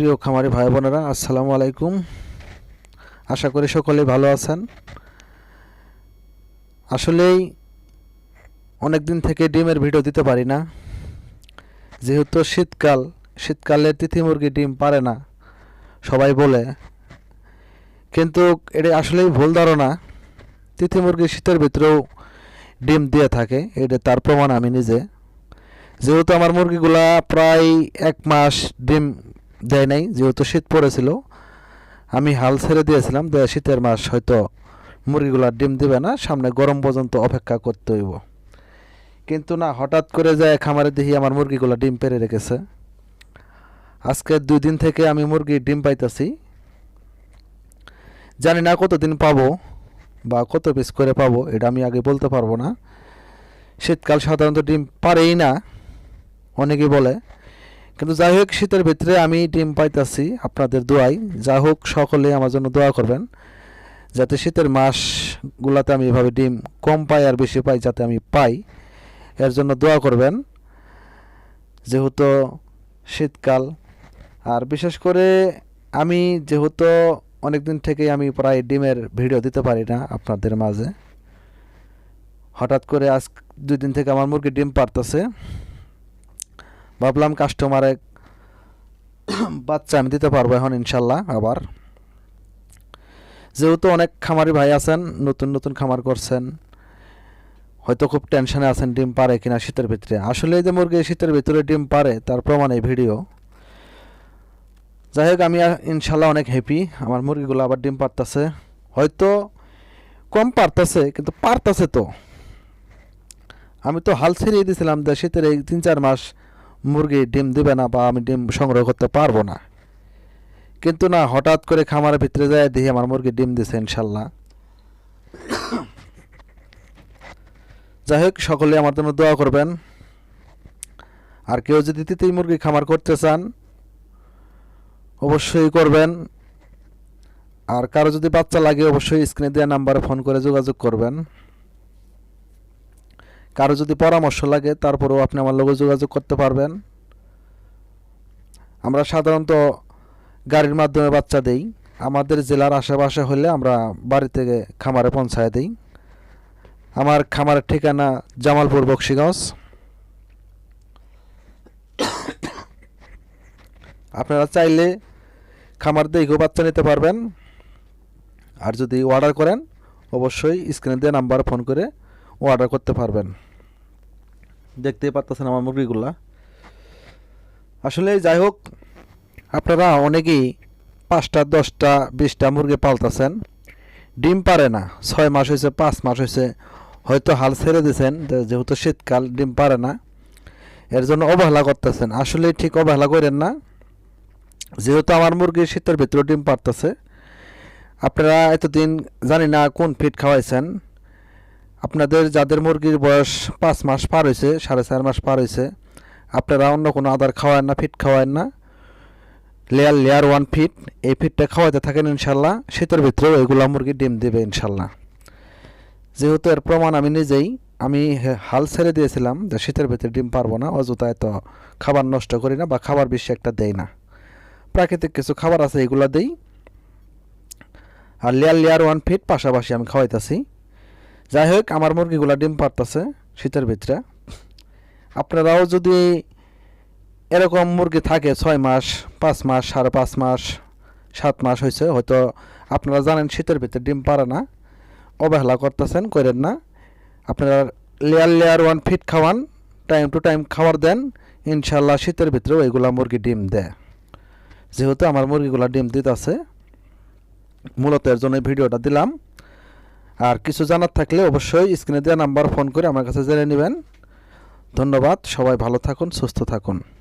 প্রিয় খামারি ভাই বোনেরা আসসালামু আলাইকুম। আশা করি সকলেই ভালো আছেন। আসলেই অনেক দিন থেকে ডিমের ভিডিও দিতে পারি না। যেহেতু শীতকাল, শীতকালে তিথি মুরগি ডিম পারে না, সবাই বলে। কিন্তু এটা আসলেই ভুল ধারণা। তিথি মুরগি শীতের ভিতরেও ডিম দিয়ে থাকে, এটা তার প্রমাণ আমি নিজে। যেহেতু আমার মুরগিগুলা প্রায় এক মাস ডিম দেয় নাই, যেহেতু শীত পড়েছিল। আমি হাল ছেড়ে দিয়েছিলাম যে শীতের মাস হয়তো মুরগিগুলা ডিম দিবে না, সামনে গরম পর্যন্ত অপেক্ষা করতে হইব। কিন্তু না, হঠাৎ করে যায় খামারে দেখি আমার মুরগিগুলা ডিম পেরে রেখেছে। আজকে দুই দিন থেকে আমি মুরগি ডিম পাইতেছি। জানি না কতদিন পাবো বা কত পিস করে পাবো, এটা আমি আগে বলতে পারব না। শীতকাল সাধারণত ডিম পারেই না, অনেকেই বলে। কিন্তু যাই হোক, শীতের ভিতরে আমি ডিম পাইতাছি আপনাদের দোয়াই যা হোক, সকলে আমার জন্য দোয়া করবেন, যাতে শীতের মাসগুলোতে আমি এভাবে ডিম কম পাই আর বেশি পাই যাতে আমি পাই। এর জন্য দোয়া করবেন, যেহেতু শীতকাল, আর বিশেষ করে আমি যেহেতু অনেক দিন থেকেই আমি প্রায় ডিমের ভিডিও দিতে পারি না আপনাদের মাঝে। হঠাৎ করে আজ দুই দিন থেকে আমার মুরগি ডিম পারতেছে। ভাবলাম কাস্টমারে বাচ্চা আমি দিতে পারব এখন ইনশাল্লাহ আবার। যেহেতু অনেক খামারি ভাই আছেন, নতুন নতুন খামার করছেন, হয়তো খুব টেনশনে আছেন ডিম পারে কিনা শীতের ভিতরে। আসলে যে মুরগি শীতের ভিতরে ডিম পারে তার প্রমাণ এই ভিডিও যাই হোক, আমি ইনশাল্লাহ অনেক হ্যাপি আমার মুরগিগুলো আবার ডিম পারতেছে হয়তো কম পারতেছে কিন্তু পারতেছে তো। আমি তো হাল ছেড়িয়ে দিয়েছিলাম যে শীতের এই তিন চার মাস মুরগি ডিম দেবে না বা আমি ডিম সংগ্রহ করতে পারব না। কিন্তু না, হঠাৎ করে খামারের ভিতরে যায়, দেখি আমার মুরগি ডিম দিছে ইনশাল্লাহ। যাই হোক, সকলে আমার জন্য দোয়া করবেন। আর কেউ যদি তিতির মুরগি খামার করতে চান, অবশ্যই করবেন। আর কারও যদি বাচ্চা লাগে, অবশ্যই স্ক্রিনে দেওয়া নাম্বারে ফোন করে যোগাযোগ করবেন। কারও যদি পরামর্শ লাগে, তারপরেও আপনি আমার লগে যোগাযোগ করতে পারবেন। আমরা সাধারণত গাড়ির মাধ্যমে বাচ্চা দেই। আমাদের জেলার আশেপাশে হলে আমরা বাড়ি থেকে খামারে পৌঁছায় দিই। আমার খামারের ঠিকানা জামালপুর বক্সিগঞ্জ। আপনারা চাইলে খামার দেখেও বাচ্চা নিতে পারবেন। আর যদি অর্ডার করেন, অবশ্যই স্ক্রিনে দিয়ে নাম্বার ফোন করে অর্ডার করতে পারবেন। দেখতেই পারতেছেন আমার মুরগিগুলা। আসলে যাই হোক, আপনারা অনেকেই পাঁচটা, দশটা, বিশটা মুরগি পালতেছেন। ডিম পারে না, ছয় মাস হয়েছে, পাঁচ মাস হয়েছে। হয়তো হাল ছেড়ে দিয়েছেন যেহেতু শীতকাল, ডিম পারে না। এর জন্য অবহেলা করতেছেন। আসলে ঠিক অবহেলা করেন না। যেহেতু আমার মুরগি শীতের ভিতরে ডিম পারতেছে। আপনারা এতদিন জানি না কোন ফিট খাওয়াইছেন। আপনাদের যাদের মুরগির বয়স পাঁচ মাস পার হয়েছে, সাড়ে চার মাস পার হয়েছে, আপনারা অন্য কোনো আদার খাওয়ান না ফিট খাওয়ান না। লেয়ার লেয়ার ওয়ান ফিট এই ফিটটা খাওয়াতে থাকেন ইনশাল্লাহ, শীতের ভিতরেও এগুলো মুরগি ডিম দেবে ইনশাল্লাহ। যেহেতু এর প্রমাণ আমি নিজেই, আমি হাল ছেড়ে দিয়েছিলাম যে শীতের ভিতরে ডিম পারব না, অযথায় তো খাবার নষ্ট করি না বা খাবার বেশি একটা দেই না। প্রাকৃতিক কিছু খাবার আছে, এগুলো দেই। আর লেয়ার লেয়ার ওয়ান ফিট পাশাপাশি আমি খাওয়াইতেছি। যাই হোক আমার মুরগিগুলো ডিম পারতেছে শীতের ভিতরে। আপনারাও যদি এরকম মুরগি থাকে ছয় মাস, পাঁচ মাস, সাড়ে পাঁচ মাস, সাত মাস হয়েছে হয়তো আপনারা জানেন শীতের ভিতরে ডিম পারে না, অবহেলা করতেছেন করেন না। আপনারা লেয়ার লেয়ার ওয়ান ফিট খাওয়ান টাইম টু টাইম খাবার দেন ইনশাল্লাহ শীতের ভিতরেও এগুলা মুরগি ডিম দেয়। যেহেতু আমার মুরগিগুলা ডিম দিতেছে, মূলত এর জন্য ভিডিওটা দিলাম। আর কিছু জানার থাকলে অবশ্যই স্ক্রিনে দেওয়া নাম্বার ফোন করে আমার কাছে জেনে নেবেন। ধন্যবাদ, সবাই ভালো থাকুন, সুস্থ থাকুন।